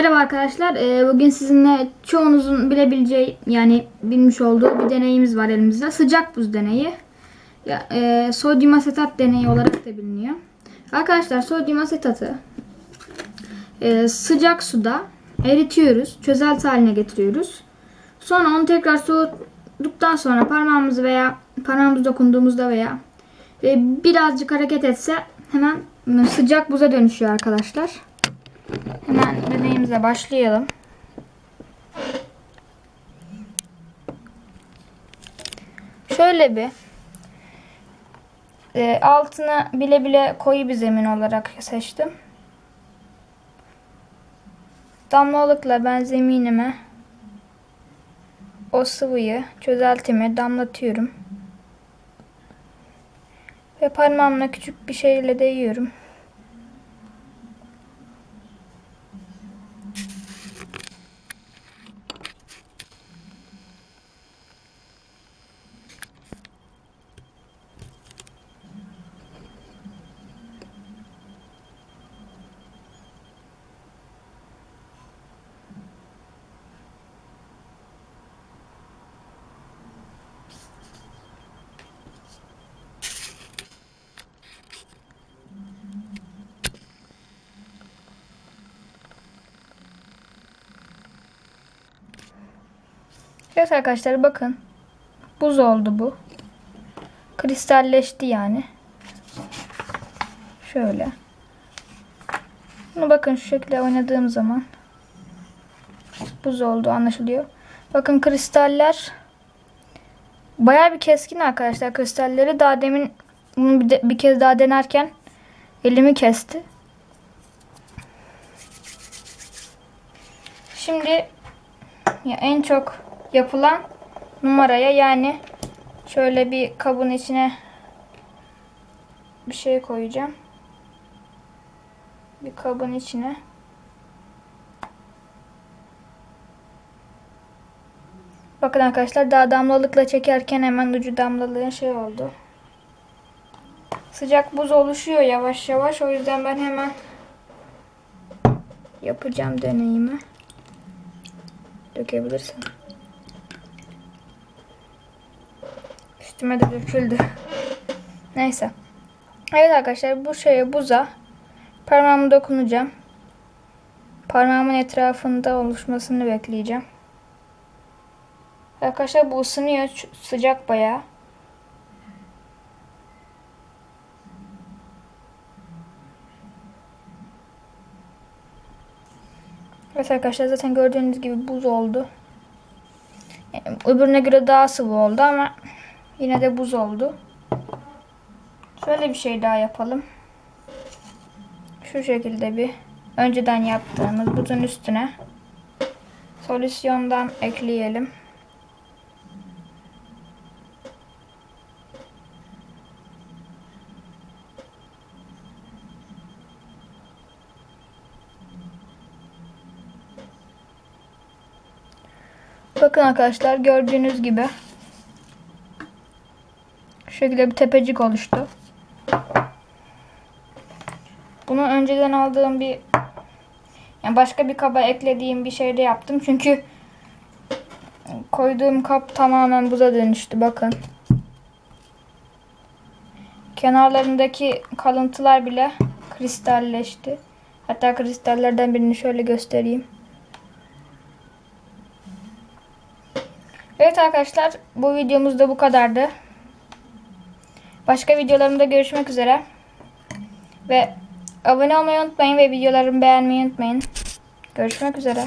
Merhaba arkadaşlar. Ee, bugün sizinle çoğunuzun bilebileceği yani bilmiş olduğu bir deneyimiz var elimizde. Sıcak buz deneyi. Ya, e, sodyum asetat deneyi olarak da biliniyor. Arkadaşlar sodyum asetatı e, sıcak suda eritiyoruz. Çözelti haline getiriyoruz. Sonra onu tekrar soğuttuktan sonra parmağımızı veya parmağımız dokunduğumuzda veya e, birazcık hareket etse hemen sıcak buza dönüşüyor arkadaşlar. Hemen deneyimize başlayalım. Şöyle bir e, altını bile bile koyu bir zemin olarak seçtim. Damlalıkla ben zeminime o sıvıyı çözeltimi damlatıyorum. Ve parmağımla küçük bir şeyle değiyorum. Evet arkadaşlar bakın. Buz oldu bu. Kristalleşti yani. Şöyle. Bunu bakın şu şekilde oynadığım zaman buz oldu anlaşılıyor. Bakın kristaller bayağı bir keskin arkadaşlar kristalleri. Daha demin bunu bir, de, bir kez daha denerken elimi kesti. Şimdi ya en çok yapılan numaraya yani şöyle bir kabın içine bir şey koyacağım. Bir kabın içine Bakın arkadaşlar daha damlalıkla çekerken hemen ucu damlalığın şey oldu. Sıcak buz oluşuyor yavaş yavaş. O yüzden ben hemen yapacağım deneyimi. Dökebilirsin. Üstüme de döküldü. Neyse. Evet arkadaşlar bu şeye buza parmağımı dokunacağım. Parmağımın etrafında oluşmasını bekleyeceğim. Arkadaşlar bu ısınıyor. Sıcak bayağı. Evet arkadaşlar zaten gördüğünüz gibi buz oldu. Yani öbürüne göre daha sıvı oldu ama yine de buz oldu. Şöyle bir şey daha yapalım. Şu şekilde bir önceden yaptığımız buzun üstüne solüsyondan ekleyelim. Bakın arkadaşlar gördüğünüz gibi şu şekilde bir tepecik oluştu. Bunu önceden aldığım bir yani başka bir kaba eklediğim bir şeyde yaptım. Çünkü koyduğum kap tamamen buza dönüştü. Bakın. Kenarlarındaki kalıntılar bile kristalleşti. Hatta kristallerden birini şöyle göstereyim. Evet arkadaşlar bu videomuz da bu kadardı. Başka videolarımda görüşmek üzere. Ve abone olmayı unutmayın ve videolarımı beğenmeyi unutmayın. Görüşmek üzere.